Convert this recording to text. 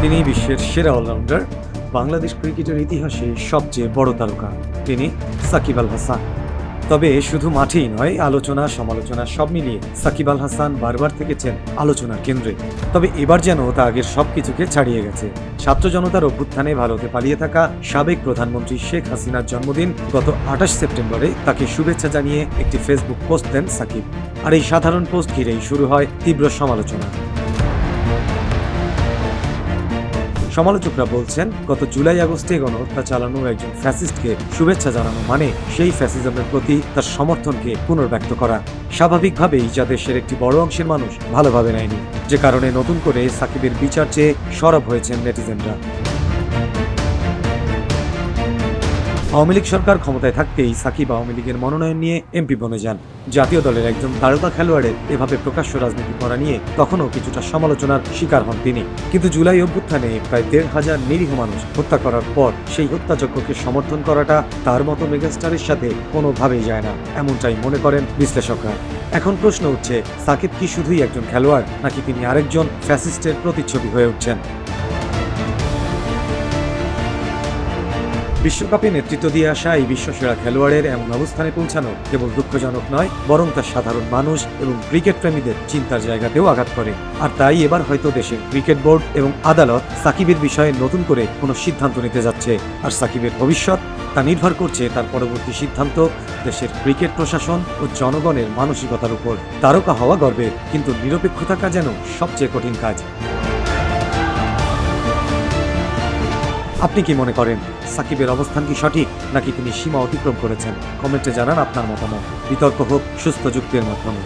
বিশ্বের সেরা অলরাউন্ডার, বাংলাদেশ ক্রিকেটের ইতিহাসে সবচেয়ে বড় তারকা তিনি সাকিব আল হাসান। তবে শুধু মাঠেই নয়, আলোচনা, সমালোচনা সব মিলিয়ে সাকিব আল হাসান বারবার থেকেছেন আলোচনার কেন্দ্রে। তবে এবার যেন তা আগের সবকিছুকে ছাড়িয়ে গেছে। ছাত্র জনতার অভ্যুত্থানে ভারতে পালিয়ে থাকা সাবেক প্রধানমন্ত্রী শেখ হাসিনার জন্মদিন গত আঠাশ সেপ্টেম্বরে তাকে শুভেচ্ছা জানিয়ে একটি ফেসবুক পোস্ট দেন সাকিব। আর এই সাধারণ পোস্ট ঘিরেই শুরু হয় তীব্র সমালোচনা। সমালোচকরা বলছেন, গত জুলাই আগস্টে গণহত্যা চালানো একজন ফ্যাসিস্টকে শুভেচ্ছা জানানো মানে সেই ফ্যাসিজমের প্রতি তার সমর্থনকে পুনর্ব্যক্ত করা। স্বাভাবিকভাবেই যা দেশের একটি বড় অংশের মানুষ ভালোভাবে নেয়নি, যে কারণে নতুন করে সাকিবের বিচার চেয়ে সরব হয়েছেন নেটিজেনরা। আওয়ামী লীগ সরকার ক্ষমতায় থাকতেই সাকিব আওয়ামী লীগের মনোনয়ন নিয়ে এমপি বনে যান। জাতীয় দলের একজন তারকা খেলোয়াড়ের এভাবে প্রকাশ্য রাজনীতি করা নিয়ে তখনও কিছুটা সমালোচনার শিকার হন তিনি। কিন্তু জুলাই অভ্যুত্থানে প্রায় দেড় হাজার নিরীহ মানুষ হত্যা করার পর সেই হত্যাযজ্ঞকে সমর্থন করাটা তার মতো মেগাস্টারের সাথে কোনোভাবেই যায় না, এমনটাই মনে করেন বিশ্লেষকরা। এখন প্রশ্ন উঠছে, সাকিব কি শুধুই একজন খেলোয়াড়, নাকি তিনি আরেকজন ফ্যাসিস্টের প্রতিচ্ছবি হয়ে উঠছেন? বিশ্বকাপে নেতৃত্ব দিয়ে আসা এই বিশ্বসেরা খেলোয়াড়ের এমন অবস্থানে পৌঁছানো কেবল দুঃখজনক নয়, বরং তার সাধারণ মানুষ এবং ক্রিকেট প্রেমীদের চিন্তার জায়গাতেও আঘাত করে। আর তাই এবার হয়তো দেশের ক্রিকেট বোর্ড এবং আদালত সাকিবের বিষয়ে নতুন করে কোনো সিদ্ধান্ত নিতে যাচ্ছে। আর সাকিবের ভবিষ্যৎ তা নির্ভর করছে তার পরবর্তী সিদ্ধান্ত দেশের ক্রিকেট প্রশাসন ও জনগণের মানসিকতার উপর। তারকা হওয়া গর্বের, কিন্তু নিরপেক্ষ থাকা যেন সবচেয়ে কঠিন কাজ। আপনি কি মনে করেন সাকিবের অবস্থান কি সঠিক, নাকি তিনি সীমা অতিক্রম করেছেন? কমেন্টে জানান আপনার মতামত। বিতর্ক হোক, সুস্থ যুক্তির মাধ্যমে।